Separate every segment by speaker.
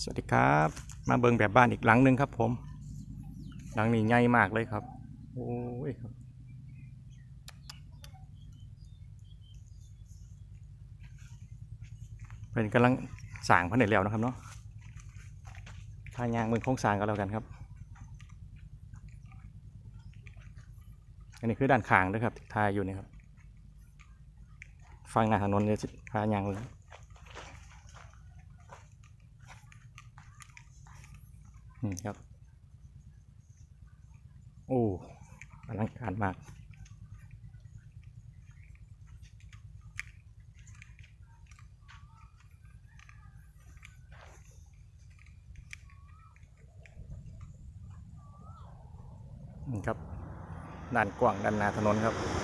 Speaker 1: สวัสดีครับ มาเบิงแบบบ้านอีกหลังหนึ่งครับ ผม หลังนี้ใหญ่มากเลยครับ โอ้ยครับเป็นกำลังสางผนึกแล้วนะครับเนาะทายางมือโครงสางกันแล้วกันครับ อันนี้คือด้านขางด้วยครับทายอยู่นี่ครับ ฟังหน้าถนนเนี่ยทายางเล นี่ครับ โอ้อลังการมากครับด้านกว้างด้านหน้าถนนครับ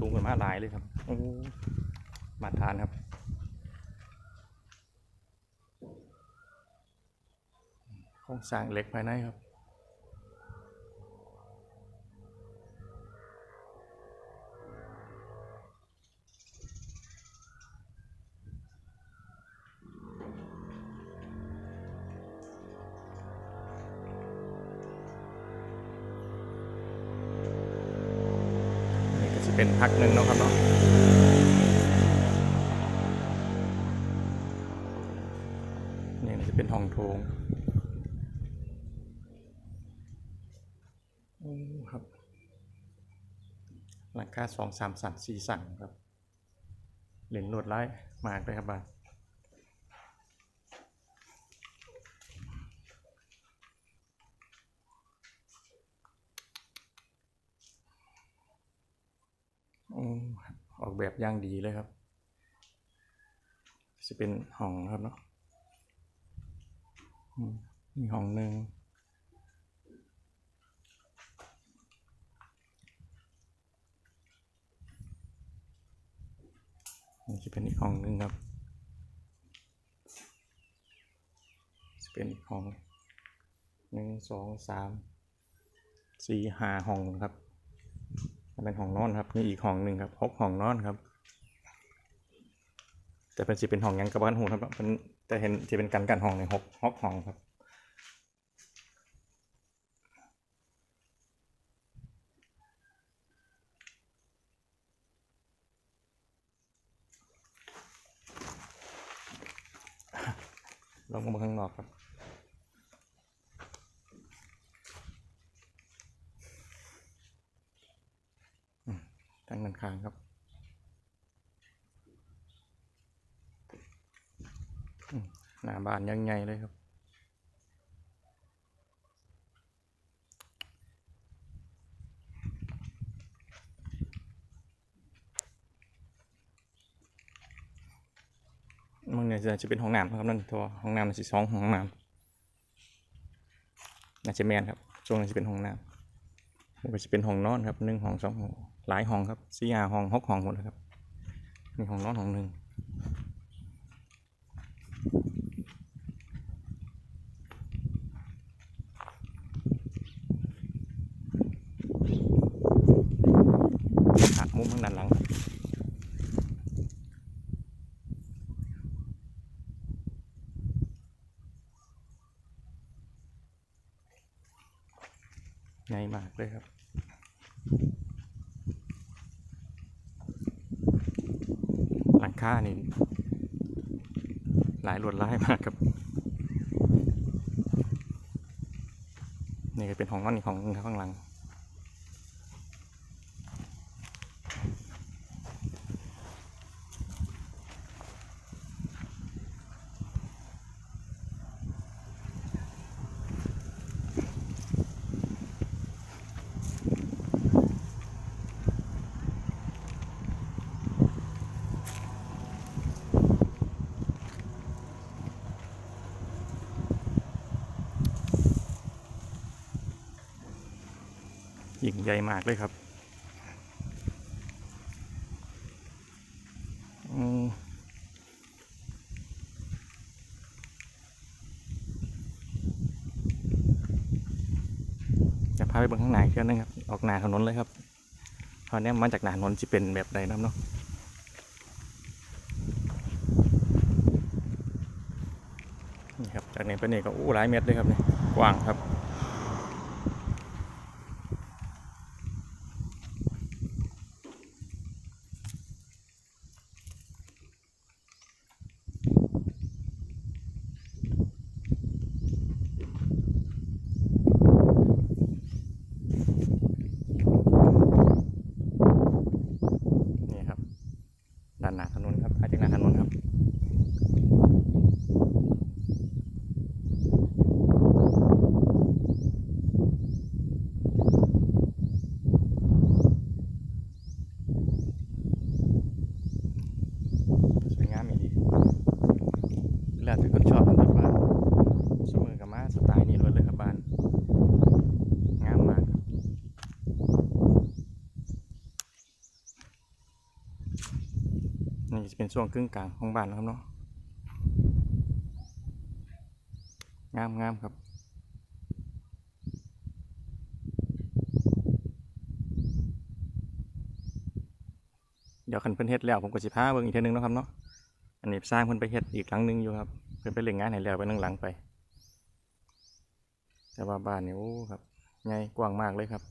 Speaker 1: สูงกันมาหลายเลยครับโอ้มาตรฐานครับโครงสร้างเหล็กภายในครับ เป็นพักหนึ่งเนาะครับเนาะนี่จะเป็นห้องโถงโอ้ครับหลังคาสองสามสั่นสี่สั่นครับเหรียญลวดลายมากเลยครับบ้าน ออกแบบอย่างดีเลยครับ จะเป็นห้องครับเนาะมมีห้องหนึ่งนี่จะเป็นอีกห้องหนึ่งครับ จะเป็นอีกห้องหนึ่งสองสามสี่ห้าห้องครับ อันเป็นห้องนอนครับ นี่อีกห้องหนึ่งครับหกห้องนอนครับ แต่เป็นสิเป็นห้องยังกับบ้านหูครับเป็นแต่เห็นที่เป็นกันกันห้องในหกหกห้องครับลงมาข้างนอกครับ อืมทางด้านข้างครับ อืม หน้าบ้านยังไงเลยครับ มันเนี่ยจะเป็นห้องน้ำครับนั่นตัวห้องน้ำน่าจะสองห้องน้ำน่าจะแมนครับช่วงนั้นจะเป็นห้องน้ำมันก็จะเป็นห้องนอนครับหนึ่งห้องสองห้องหลายห้องครับสี่ห้าห้องหกห้องหมดเลยครับมีห้องนอนห้องหนึ่งหัก มุมทางด้านหลังครับใหญ่มากเลยครับหลังคานี่หลายลวดลายมากครับ นี่ก็เป็นห้องนอนของหนึ่งครับข้างหลังิ่งใหญ่มากเลยครับจะพาไปบื้งข้างหน้าเพื่นนะครับออกหนาถนนเลยครับตอนนี้มาจากหนาถนนจะเป็นแบบใดน้ำเนาะนี่ครับจากนี้ไปนี่ก็อู้หลายเม็ดเลยครับนี่กว้างครับ จะเป็นช่วงครึ่งกลางของบ้านนะครับเนาะงามงามครับ เดี๋ยวคันเพิ่นเฮ็ดแล้วผมก็สิพาเบิ่งอีกเทื่อนึงนะครับเนาะอันนี้สร้างเพิ่นไปเฮ็ดอีกหลังหนึงอยู่ครับ เพิ่นไปเล่นงานให้แล้วไปนึงหลังไป แต่ว่าบ้านนี่โอ้ครับใหญ่กว้างมากเลยครับ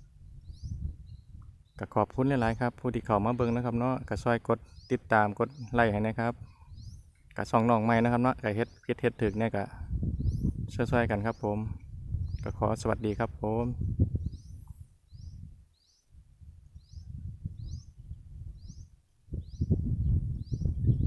Speaker 1: ก็ขอบคุณหลายๆครับ ผู้ที่เข้ามาเบิ่งนะครับเนาะก็ช่วยกด ติดตามกดไลค์ให้นะครับก็ช่องน้องใหม่นะครับเนาะก็เฮ็ดเฮ็ดเฮ็ดถึกเนี่ยก็ช่วยๆกันครับผมก็ขอสวัสดีครับผม